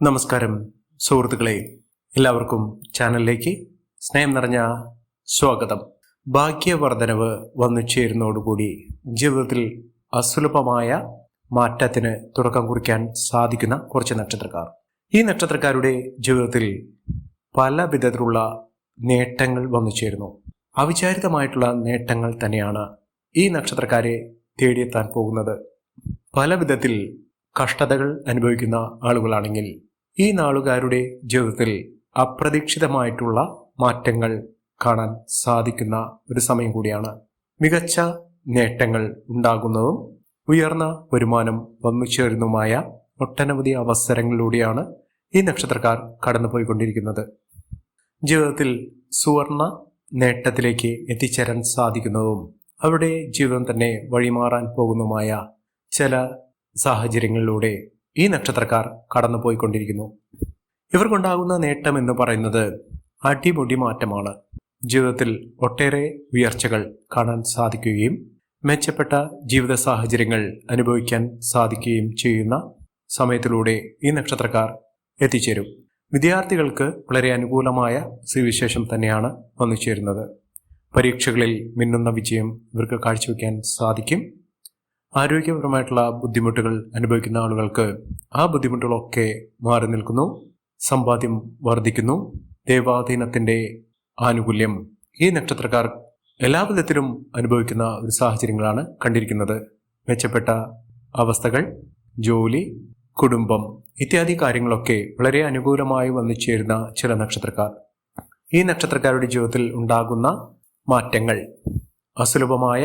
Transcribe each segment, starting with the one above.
നമസ്കാരം സുഹൃത്തുക്കളെ. എല്ലാവർക്കും ചാനലിലേക്ക് സ്നേഹം നിറഞ്ഞ സ്വാഗതം. ഭാഗ്യവർദ്ധനവ് വന്നു ചേരുന്നതോടുകൂടി ജീവിതത്തിൽ അസുലഭമായ മാറ്റത്തിന് തുടക്കം കുറിക്കാൻ സാധിക്കുന്ന കുറച്ച് നക്ഷത്രക്കാർ. ഈ നക്ഷത്രക്കാരുടെ ജീവിതത്തിൽ പല വിധത്തിലുള്ള നേട്ടങ്ങൾ വന്നു ചേരുന്നു. അവിചാരിതമായിട്ടുള്ള നേട്ടങ്ങൾ തന്നെയാണ് ഈ നക്ഷത്രക്കാരെ തേടിയെത്താൻ പോകുന്നത്. പല വിധത്തിൽ കഷ്ടതകൾ അനുഭവിക്കുന്ന ആളുകളാണെങ്കിൽ ഈ നാളുകാരുടെ ജീവിതത്തിൽ അപ്രതീക്ഷിതമായിട്ടുള്ള മാറ്റങ്ങൾ കാണാൻ സാധിക്കുന്ന ഒരു സമയം കൂടിയാണ് മികച്ച നേട്ടങ്ങൾ ഉണ്ടാകുന്നതും ഉയർന്ന വരുമാനം വന്നു ചേരുന്നതുമായ ഒട്ടനവധി അവസരങ്ങളിലൂടെയാണ് ഈ നക്ഷത്രക്കാർ കടന്നുപോയിക്കൊണ്ടിരിക്കുന്നത്. ജീവിതത്തിൽ സുവർണ നേട്ടത്തിലേക്ക് എത്തിച്ചേരാൻ സാധിക്കുന്നതും അവരുടെ ജീവിതം തന്നെ വഴിമാറാൻ പോകുന്നതുമായ ചില സാഹചര്യങ്ങളിലൂടെ ഈ നക്ഷത്രക്കാർ കടന്നുപോയിക്കൊണ്ടിരിക്കുന്നു. ഇവർക്കുണ്ടാകുന്ന നേട്ടം എന്ന് പറയുന്നത് അടിമുടി മാറ്റമാണ്. ജീവിതത്തിൽ ഒട്ടേറെ ഉയർച്ചകൾ കാണാൻ സാധിക്കുകയും മെച്ചപ്പെട്ട ജീവിത സാഹചര്യങ്ങൾ അനുഭവിക്കാൻ സാധിക്കുകയും ചെയ്യുന്ന സമയത്തിലൂടെ ഈ നക്ഷത്രക്കാർ എത്തിച്ചേരും. വിദ്യാർത്ഥികൾക്ക് വളരെ അനുകൂലമായ സ്ഥിതിവിശേഷം തന്നെയാണ് വന്നു ചേരുന്നത് പരീക്ഷകളിൽ മിന്നുന്ന വിജയം ഇവർക്ക് കാഴ്ചവെക്കാൻ സാധിക്കും. ആരോഗ്യപരമായിട്ടുള്ള ബുദ്ധിമുട്ടുകൾ അനുഭവിക്കുന്ന ആളുകൾക്ക് ആ ബുദ്ധിമുട്ടുകളൊക്കെ മാറി നിൽക്കുന്നു. സമ്പാദ്യം വർദ്ധിക്കുന്നു. ദേവാധീനത്തിന്റെ ആനുകൂല്യം ഈ നക്ഷത്രക്കാർ എല്ലാ വിധത്തിലും അനുഭവിക്കുന്ന ഒരു സാഹചര്യങ്ങളാണ് കണ്ടിരിക്കുന്നത്. മെച്ചപ്പെട്ട അവസ്ഥകൾ ജോലി കുടുംബം ഇത്യാദി കാര്യങ്ങളൊക്കെ വളരെ അനുകൂലമായി വന്നു ചേരുന്ന ചില നക്ഷത്രക്കാർ. ഈ നക്ഷത്രക്കാരുടെ ജീവിതത്തിൽ ഉണ്ടാകുന്ന മാറ്റങ്ങൾ അസുലഭമായ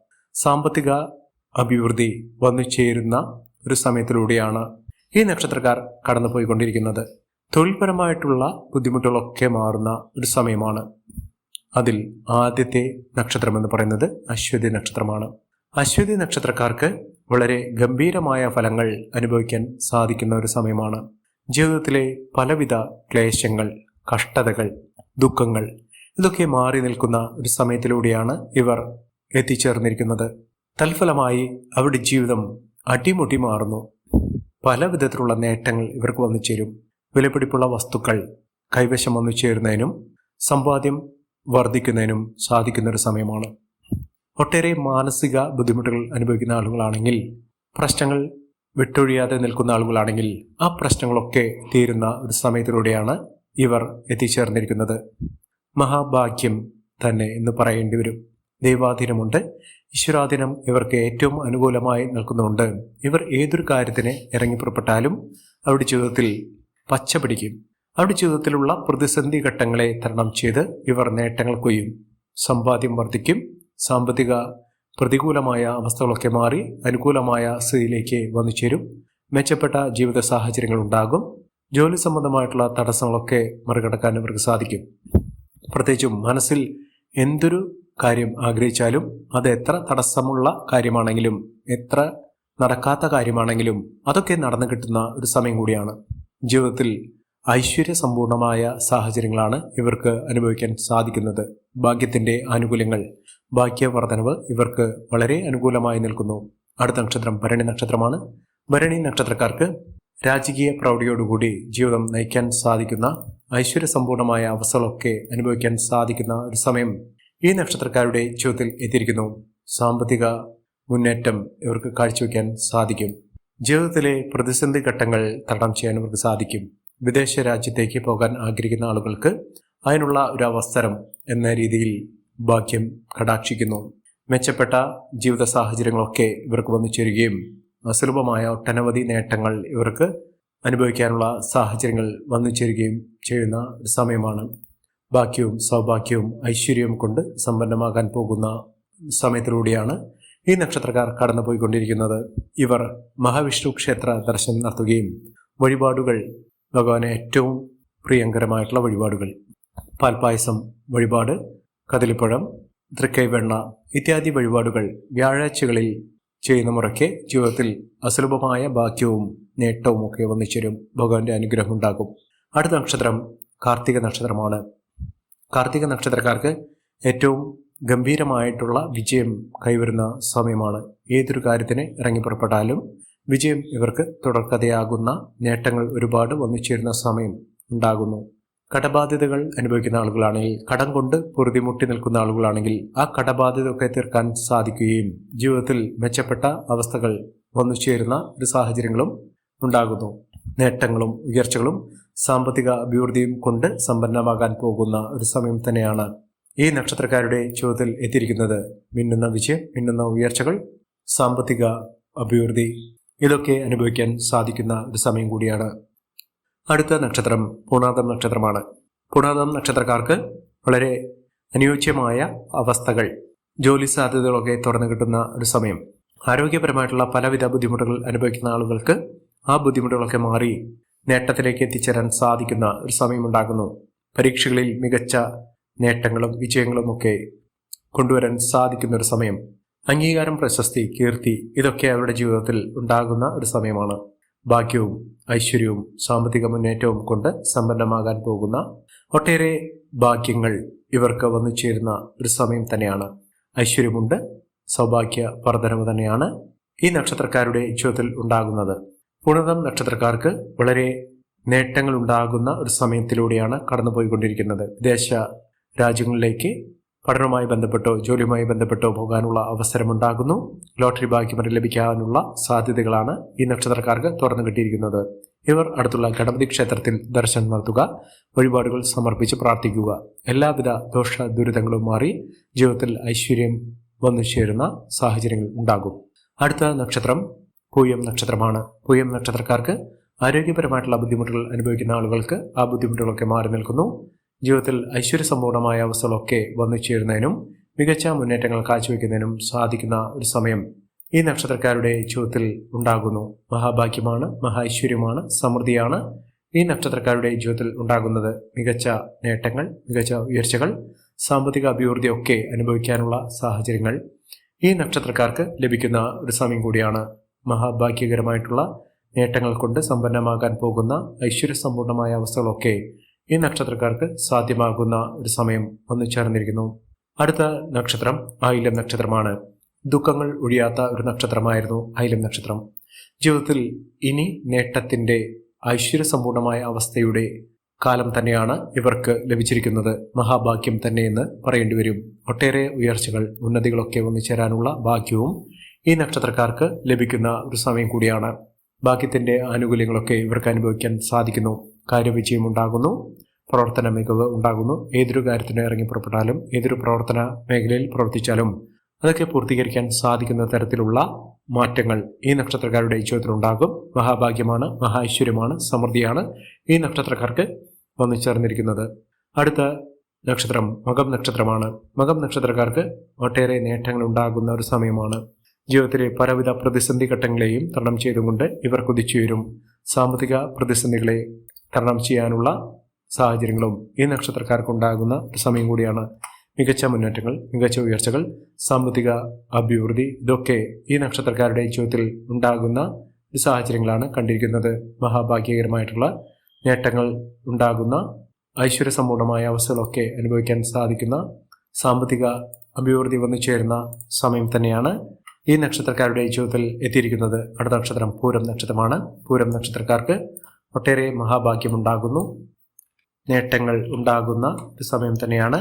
സാമ്പത്തിക അഭിവൃദ്ധി വന്നു ചേരുന്ന ഒരു സമയത്തിലൂടെയാണ് ഈ നക്ഷത്രക്കാർ കടന്നുപോയിക്കൊണ്ടിരിക്കുന്നത്. തൊഴിൽപരമായിട്ടുള്ള ബുദ്ധിമുട്ടുകളൊക്കെ മാറുന്ന ഒരു സമയമാണ്. അതിൽ ആദ്യത്തെ നക്ഷത്രം എന്ന് പറയുന്നത് അശ്വതി നക്ഷത്രമാണ്. അശ്വതി നക്ഷത്രക്കാർക്ക് വളരെ ഗംഭീരമായ ഫലങ്ങൾ അനുഭവിക്കാൻ സാധിക്കുന്ന ഒരു സമയമാണ്. ജീവിതത്തിലെ പലവിധ ക്ലേശങ്ങൾ കഷ്ടതകൾ ദുഃഖങ്ങൾ ഇതൊക്കെ മാറി നിൽക്കുന്ന ഒരു സമയത്തിലൂടെയാണ് ഇവർ എത്തിച്ചേർന്നിരിക്കുന്നത്. തൽഫലമായി അവരുടെ ജീവിതം അടിമുടി മാറുന്നു. പല വിധത്തിലുള്ള നേട്ടങ്ങൾ ഇവർക്ക് വന്നു ചേരും. വിലപിടിപ്പുള്ള വസ്തുക്കൾ കൈവശം വന്നു ചേരുന്നതിനും സമ്പാദ്യം വർദ്ധിക്കുന്നതിനും സാധിക്കുന്ന ഒരു സമയമാണ്. ഒട്ടേറെ മാനസിക ബുദ്ധിമുട്ടുകൾ അനുഭവിക്കുന്ന ആളുകളാണെങ്കിൽ പ്രശ്നങ്ങൾ വിട്ടൊഴിയാതെ നിൽക്കുന്ന ആളുകളാണെങ്കിൽ ആ പ്രശ്നങ്ങളൊക്കെ തീരുന്ന ഒരു സമയത്തിലൂടെയാണ് ഇവർ എത്തിച്ചേർന്നിരിക്കുന്നത്. മഹാഭാഗ്യം തന്നെ എന്ന് പറയേണ്ടി വരും. ദൈവാധീനമുണ്ട്. ഈശ്വരാധീനം ഇവർക്ക് ഏറ്റവും അനുകൂലമായി നിൽക്കുന്നുണ്ട്. ഇവർ ഏതൊരു കാര്യത്തിന് ഇറങ്ങി പുറപ്പെട്ടാലും അവരുടെ ജീവിതത്തിൽ പച്ച പിടിക്കും. അവരുടെ ജീവിതത്തിലുള്ള പ്രതിസന്ധി ഘട്ടങ്ങളെ തരണം ചെയ്ത് ഇവർ നേട്ടങ്ങൾ കൊയ്യും. സമ്പാദ്യം വർദ്ധിക്കും. സാമ്പത്തിക പ്രതികൂലമായ അവസ്ഥകളൊക്കെ മാറി അനുകൂലമായ സ്ഥിതിയിലേക്ക് വന്നു ചേരും. മെച്ചപ്പെട്ട ജീവിത സാഹചര്യങ്ങൾ ഉണ്ടാകും. ജോലി സംബന്ധമായിട്ടുള്ള തടസ്സങ്ങളൊക്കെ മറികടക്കാൻ ഇവർക്ക് സാധിക്കും. പ്രത്യേകിച്ചും മനസ്സിൽ എന്തൊരു കാര്യം ആഗ്രഹിച്ചാലും അത് എത്ര തടസ്സമുള്ള കാര്യമാണെങ്കിലും എത്ര നടക്കാത്ത കാര്യമാണെങ്കിലും അതൊക്കെ നടന്നു കിട്ടുന്ന ഒരു സമയം കൂടിയാണ്. ജീവിതത്തിൽ ഐശ്വര്യ സമ്പൂർണമായ സാഹചര്യങ്ങളാണ് ഇവർക്ക് അനുഭവിക്കാൻ സാധിക്കുന്നത്. ഭാഗ്യത്തിന്റെ ആനുകൂല്യങ്ങൾ ഭാഗ്യവർദ്ധനവ് ഇവർക്ക് വളരെ അനുകൂലമായി നിൽക്കുന്നു. അടുത്ത നക്ഷത്രം ഭരണി നക്ഷത്രമാണ്. ഭരണി നക്ഷത്രക്കാർക്ക് രാജകീയ പ്രൗഢിയോടുകൂടി ജീവിതം നയിക്കാൻ സാധിക്കുന്ന ഐശ്വര്യ സമ്പൂർണമായ അവസ്ഥകളൊക്കെ അനുഭവിക്കാൻ സാധിക്കുന്ന ഒരു സമയം ഈ നക്ഷത്രക്കാരുടെ ജീവിതത്തിൽ എത്തിയിരിക്കുന്നു. സാമ്പത്തിക മുന്നേറ്റം ഇവർക്ക് കാഴ്ചവെക്കാൻ സാധിക്കും. ജീവിതത്തിലെ പ്രതിസന്ധി ഘട്ടങ്ങൾ തരണം ചെയ്യാൻ ഇവർക്ക് സാധിക്കും. വിദേശ രാജ്യത്തേക്ക് പോകാൻ ആഗ്രഹിക്കുന്ന ആളുകൾക്ക് അതിനുള്ള ഒരു അവസരം എന്ന രീതിയിൽ ഭാഗ്യം കടാക്ഷിക്കുന്നു. മെച്ചപ്പെട്ട ജീവിത സാഹചര്യങ്ങളൊക്കെ ഇവർക്ക് വന്നു ചേരുകയും അസുലഭമായ ഒട്ടനവധി നേട്ടങ്ങൾ ഇവർക്ക് അനുഭവിക്കാനുള്ള സാഹചര്യങ്ങൾ വന്നു ചേരുകയും ചെയ്യുന്ന സമയമാണ്. ഭാഗ്യവും സൗഭാഗ്യവും ഐശ്വര്യവും കൊണ്ട് സമ്പന്നമാകാൻ പോകുന്ന സമയത്തിലൂടെയാണ് ഈ നക്ഷത്രക്കാർ കടന്നുപോയിക്കൊണ്ടിരിക്കുന്നത്. ഇവർ മഹാവിഷ്ണു ക്ഷേത്ര ദർശനം നടത്തുകയും വഴിപാടുകൾ ഭഗവാനെ ഏറ്റവും പ്രിയങ്കരമായിട്ടുള്ള വഴിപാടുകൾ. പാൽപ്പായസം വഴിപാട് കദളിപ്പഴം തൃക്കൈവെണ്ണ ഇത്യാദി വഴിപാടുകൾ വ്യാഴാഴ്ചകളിൽ ചെയ്യുന്ന മുറയ്ക്ക് ജീവിതത്തിൽ അസുലഭമായ ഭാഗ്യവും നേട്ടവും ഒക്കെ വന്നിച്ചേരും ഭഗവാന്റെ അനുഗ്രഹം ഉണ്ടാകും. അടുത്ത നക്ഷത്രം കാർത്തിക നക്ഷത്രമാണ്. കാർത്തിക നക്ഷത്രക്കാർക്ക് ഏറ്റവും ഗംഭീരമായിട്ടുള്ള വിജയം കൈവരുന്ന സമയമാണ്. ഏതൊരു കാര്യത്തിന് ഇറങ്ങി പുറപ്പെട്ടാലും വിജയം ഇവർക്ക് തുടർക്കഥയാകുന്ന നേട്ടങ്ങൾ ഒരുപാട് വന്നിച്ചേരുന്ന സമയം ഉണ്ടാകുന്നു. കടബാധ്യതകൾ അനുഭവിക്കുന്ന ആളുകളാണെങ്കിൽ കടം കൊണ്ട് പൊറുതിമുട്ടി നിൽക്കുന്ന ആളുകളാണെങ്കിൽ ആ കടബാധ്യതയൊക്കെ തീർക്കാൻ സാധിക്കുകയും ജീവിതത്തിൽ മെച്ചപ്പെട്ട അവസ്ഥകൾ വന്നു ചേരുന്ന ഒരു സാഹചര്യങ്ങളും ഉണ്ടാകുന്നു. നേട്ടങ്ങളും ഉയർച്ചകളും സാമ്പത്തിക അഭിവൃദ്ധിയും കൊണ്ട് സമ്പന്നമാകാൻ പോകുന്ന ഒരു സമയം തന്നെയാണ് ഈ നക്ഷത്രക്കാരുടെ ജീവിതത്തിൽ എത്തിയിരിക്കുന്നത്. മിന്നുന്ന വിജയം മിന്നുന്ന ഉയർച്ചകൾ സാമ്പത്തിക അഭിവൃദ്ധി ഇതൊക്കെ അനുഭവിക്കാൻ സാധിക്കുന്ന ഒരു സമയം കൂടിയാണ്. അടുത്ത നക്ഷത്രം പൂണാതം നക്ഷത്രമാണ്. പൂണാതം നക്ഷത്രക്കാർക്ക് വളരെ അനുയോജ്യമായ അവസ്ഥകൾ ജോലി സാധ്യതകളൊക്കെ തുറന്നു കിട്ടുന്ന ഒരു സമയം. ആരോഗ്യപരമായിട്ടുള്ള പലവിധ ബുദ്ധിമുട്ടുകൾ അനുഭവിക്കുന്ന ആളുകൾക്ക് ആ ബുദ്ധിമുട്ടുകളൊക്കെ മാറി നേട്ടത്തിലേക്ക് എത്തിച്ചേരാൻ സാധിക്കുന്ന ഒരു സമയമുണ്ടാകുന്നു. പരീക്ഷകളിൽ മികച്ച നേട്ടങ്ങളും വിജയങ്ങളും ഒക്കെ കൊണ്ടുവരാൻ സാധിക്കുന്ന ഒരു സമയം. അംഗീകാരം പ്രശസ്തി കീർത്തി ഇതൊക്കെ അവരുടെ ജീവിതത്തിൽ ഉണ്ടാകുന്ന ഒരു സമയമാണ്. ഭാഗ്യവും ഐശ്വര്യവും സാമ്പത്തിക മുന്നേറ്റവും കൊണ്ട് സമ്പന്നമാകാൻ പോകുന്ന ഒട്ടേറെ ഭാഗ്യങ്ങൾ ഇവർക്ക് വന്നു ചേരുന്ന ഒരു സമയം തന്നെയാണ്. ഐശ്വര്യമുണ്ട് സൗഭാഗ്യ വർധനവ് തന്നെയാണ് ഈ നക്ഷത്രക്കാരുടെ ജീവിതത്തിൽ ഉണ്ടാകുന്നത്. പുണതം നക്ഷത്രക്കാർക്ക് വളരെ നേട്ടങ്ങൾ ഉണ്ടാകുന്ന ഒരു സമയത്തിലൂടെയാണ് കടന്നുപോയിക്കൊണ്ടിരിക്കുന്നത്. വിദേശ രാജ്യങ്ങളിലേക്ക് പഠനവുമായി ബന്ധപ്പെട്ടോ ജോലിയുമായി ബന്ധപ്പെട്ടോ പോകാനുള്ള അവസരമുണ്ടാകുന്നു. ലോട്ടറി ഭാഗ്യം ലഭിക്കാനുള്ള സാധ്യതകളാണ് ഈ നക്ഷത്രക്കാർക്ക് തുറന്നു കിട്ടിയിരിക്കുന്നത്. ഇവർ അടുത്തുള്ള ഗണപതി ക്ഷേത്രത്തിൽ ദർശനം നടത്തുക വഴിപാടുകൾ സമർപ്പിച്ച് പ്രാർത്ഥിക്കുക. എല്ലാവിധ ദോഷ ദുരിതങ്ങളും മാറി ജീവിതത്തിൽ ഐശ്വര്യം വന്നു ചേരുന്ന സാഹചര്യങ്ങൾ ഉണ്ടാകും. അടുത്ത നക്ഷത്രം പൂയം നക്ഷത്രമാണ്. പൂയം നക്ഷത്രക്കാർക്ക് ആരോഗ്യപരമായിട്ടുള്ള ബുദ്ധിമുട്ടുകൾ അനുഭവിക്കുന്ന ആളുകൾക്ക് ആ ബുദ്ധിമുട്ടുകളൊക്കെ മാറി നിൽക്കുന്നു. ജീവിതത്തിൽ ഐശ്വര്യ സമ്പൂർണമായ അവസ്ഥകളൊക്കെ വന്നു ചേരുന്നതിനും മികച്ച മുന്നേറ്റങ്ങൾ കാഴ്ചവെക്കുന്നതിനും സാധിക്കുന്ന ഒരു സമയം ഈ നക്ഷത്രക്കാരുടെ ജീവിതത്തിൽ ഉണ്ടാകുന്നു. മഹാഭാഗ്യമാണ് മഹാ ഐശ്വര്യമാണ് സമൃദ്ധിയാണ് ഈ നക്ഷത്രക്കാരുടെ ജീവിതത്തിൽ ഉണ്ടാകുന്നത്. മികച്ച നേട്ടങ്ങൾ മികച്ച ഉയർച്ചകൾ സാമ്പത്തിക അഭിവൃദ്ധി ഒക്കെ അനുഭവിക്കാനുള്ള സാഹചര്യങ്ങൾ ഈ നക്ഷത്രക്കാർക്ക് ലഭിക്കുന്ന ഒരു സമയം കൂടിയാണ്. മഹാഭാഗ്യകരമായിട്ടുള്ള നേട്ടങ്ങൾ കൊണ്ട് സമ്പന്നമാകാൻ പോകുന്ന ഐശ്വര്യസമ്പൂർണമായ അവസ്ഥകളൊക്കെ ഈ നക്ഷത്രക്കാർക്ക് സാധ്യമാകുന്ന ഒരു സമയം വന്നു ചേർന്നിരിക്കുന്നു. അടുത്ത നക്ഷത്രം ആയില്യം നക്ഷത്രമാണ്. ദുഃഖങ്ങൾ ഒഴിയാത്ത ഒരു നക്ഷത്രമായിരുന്നു ആയില്യം നക്ഷത്രം. ജീവിതത്തിൽ ഇനി നേട്ടത്തിന്റെ ഐശ്വര്യസമ്പൂർണമായ അവസ്ഥയുടെ കാലം തന്നെയാണ് ഇവർക്ക് ലഭിച്ചിരിക്കുന്നത്. മഹാഭാഗ്യം തന്നെയെന്ന് പറയേണ്ടി വരും. ഒട്ടേറെ ഉയർച്ചകൾ ഉന്നതികളൊക്കെ വന്നു ചേരാനുള്ള ഭാഗ്യവും ഈ നക്ഷത്രക്കാർക്ക് ലഭിക്കുന്ന ഒരു സമയം കൂടിയാണ്. ഭാഗ്യത്തിന്റെ ആനുകൂല്യങ്ങളൊക്കെ ഇവർക്ക് അനുഭവിക്കാൻ സാധിക്കുന്നു. കാര്യവിജയം ഉണ്ടാകുന്നു പ്രവർത്തന മികവ് ഉണ്ടാകുന്നു. ഏതൊരു കാര്യത്തിന് ഇറങ്ങി പുറപ്പെട്ടാലും ഏതൊരു പ്രവർത്തന മേഖലയിൽ പ്രവർത്തിച്ചാലും അതൊക്കെ പൂർത്തീകരിക്കാൻ സാധിക്കുന്ന തരത്തിലുള്ള മാറ്റങ്ങൾ ഈ നക്ഷത്രക്കാരുടെ ജീവിതത്തിലുണ്ടാകും. മഹാഭാഗ്യമാണ് മഹാഐശ്വര്യമാണ് സമൃദ്ധിയാണ് ഈ നക്ഷത്രക്കാർക്ക് വന്നു ചേർന്നിരിക്കുന്നത്. അടുത്ത നക്ഷത്രം മകം നക്ഷത്രമാണ്. മകം നക്ഷത്രക്കാർക്ക് ഒട്ടേറെ നേട്ടങ്ങൾ ഉണ്ടാകുന്ന ഒരു സമയമാണ്. ജീവിതത്തിലെ പലവിധ പ്രതിസന്ധി ഘട്ടങ്ങളെയും തരണം ചെയ്തുകൊണ്ട് ഇവർ കുതിച്ചുയരും സാമ്പത്തിക പ്രതിസന്ധികളെ തരണം ചെയ്യാനുള്ള സാഹചര്യങ്ങളും ഈ നക്ഷത്രക്കാർക്കുണ്ടാകുന്ന സമയം കൂടിയാണ്. മികച്ച മുന്നേറ്റങ്ങൾ മികച്ച ഉയർച്ചകൾ സാമ്പത്തിക അഭിവൃദ്ധി ഇതൊക്കെ ഈ നക്ഷത്രക്കാരുടെ ജീവിതത്തിൽ ഉണ്ടാകുന്ന സാഹചര്യങ്ങളാണ് കണ്ടിരിക്കുന്നത്. മഹാഭാഗ്യകരമായിട്ടുള്ള നേട്ടങ്ങൾ ഉണ്ടാകുന്ന ഐശ്വര്യസമ്പൂർണമായ അവസ്ഥകളൊക്കെ അനുഭവിക്കാൻ സാധിക്കുന്ന സാമ്പത്തിക അഭിവൃദ്ധി വന്നു ചേരുന്ന സമയം തന്നെയാണ് ഈ നക്ഷത്രക്കാരുടെ ജീവിതത്തിൽ എത്തിയിരിക്കുന്നത് അടുത്ത നക്ഷത്രം പൂരം നക്ഷത്രമാണ്. പൂരം നക്ഷത്രക്കാർക്ക് ഒട്ടേറെ മഹാഭാഗ്യമുണ്ടാകുന്നു. നേട്ടങ്ങൾ ഉണ്ടാകുന്ന ഒരു സമയം തന്നെയാണ്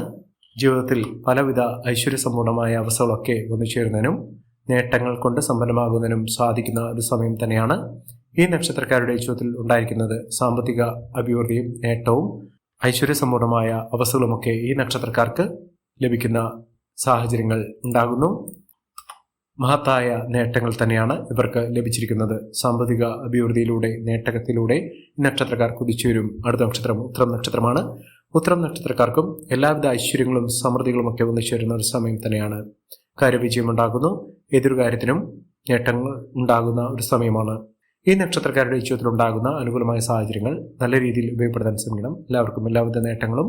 ജീവിതത്തിൽ പലവിധ ഐശ്വര്യസമ്പൂർണമായ അവസ്ഥകളൊക്കെ വന്നു ചേരുന്നതിനും നേട്ടങ്ങൾ കൊണ്ട് സമ്പന്നമാകുന്നതിനും സാധിക്കുന്ന ഒരു സമയം തന്നെയാണ് ഈ നക്ഷത്രക്കാരുടെ ജീവിതത്തിൽ ഉണ്ടായിരിക്കുന്നത്. സാമ്പത്തിക അഭിവൃദ്ധിയും നേട്ടവും ഐശ്വര്യസമ്പൂർണമായ അവസ്ഥകളുമൊക്കെ ഈ നക്ഷത്രക്കാർക്ക് ലഭിക്കുന്ന സാഹചര്യങ്ങൾ ഉണ്ടാകുന്നു. മഹത്തായ നേട്ടങ്ങൾ തന്നെയാണ് ഇവർക്ക് ലഭിച്ചിരിക്കുന്നത്. സാമ്പത്തിക അഭിവൃദ്ധിയിലൂടെ നേട്ടകത്തിലൂടെ നക്ഷത്രക്കാർ കുതിച്ചുവരും അടുത്ത നക്ഷത്രം ഉത്തരം നക്ഷത്രമാണ്. ഉത്തരം നക്ഷത്രക്കാർക്കും എല്ലാവിധ ഐശ്വര്യങ്ങളും സമൃദ്ധികളും ഒക്കെ വന്നു ചേരുന്ന ഒരു സമയം തന്നെയാണ്. കാര്യവിജയം ഉണ്ടാകുന്നു ഏതൊരു കാര്യത്തിനും നേട്ടങ്ങൾ ഉണ്ടാകുന്ന ഒരു സമയമാണ്. ഈ നക്ഷത്രക്കാരുടെ ജീവിതത്തിൽ ഉണ്ടാകുന്ന അനുകൂലമായ സാഹചര്യങ്ങൾ നല്ല രീതിയിൽ ഉപയോഗപ്പെടുത്താൻ ശ്രമിക്കണം. എല്ലാവർക്കും എല്ലാവിധ നേട്ടങ്ങളും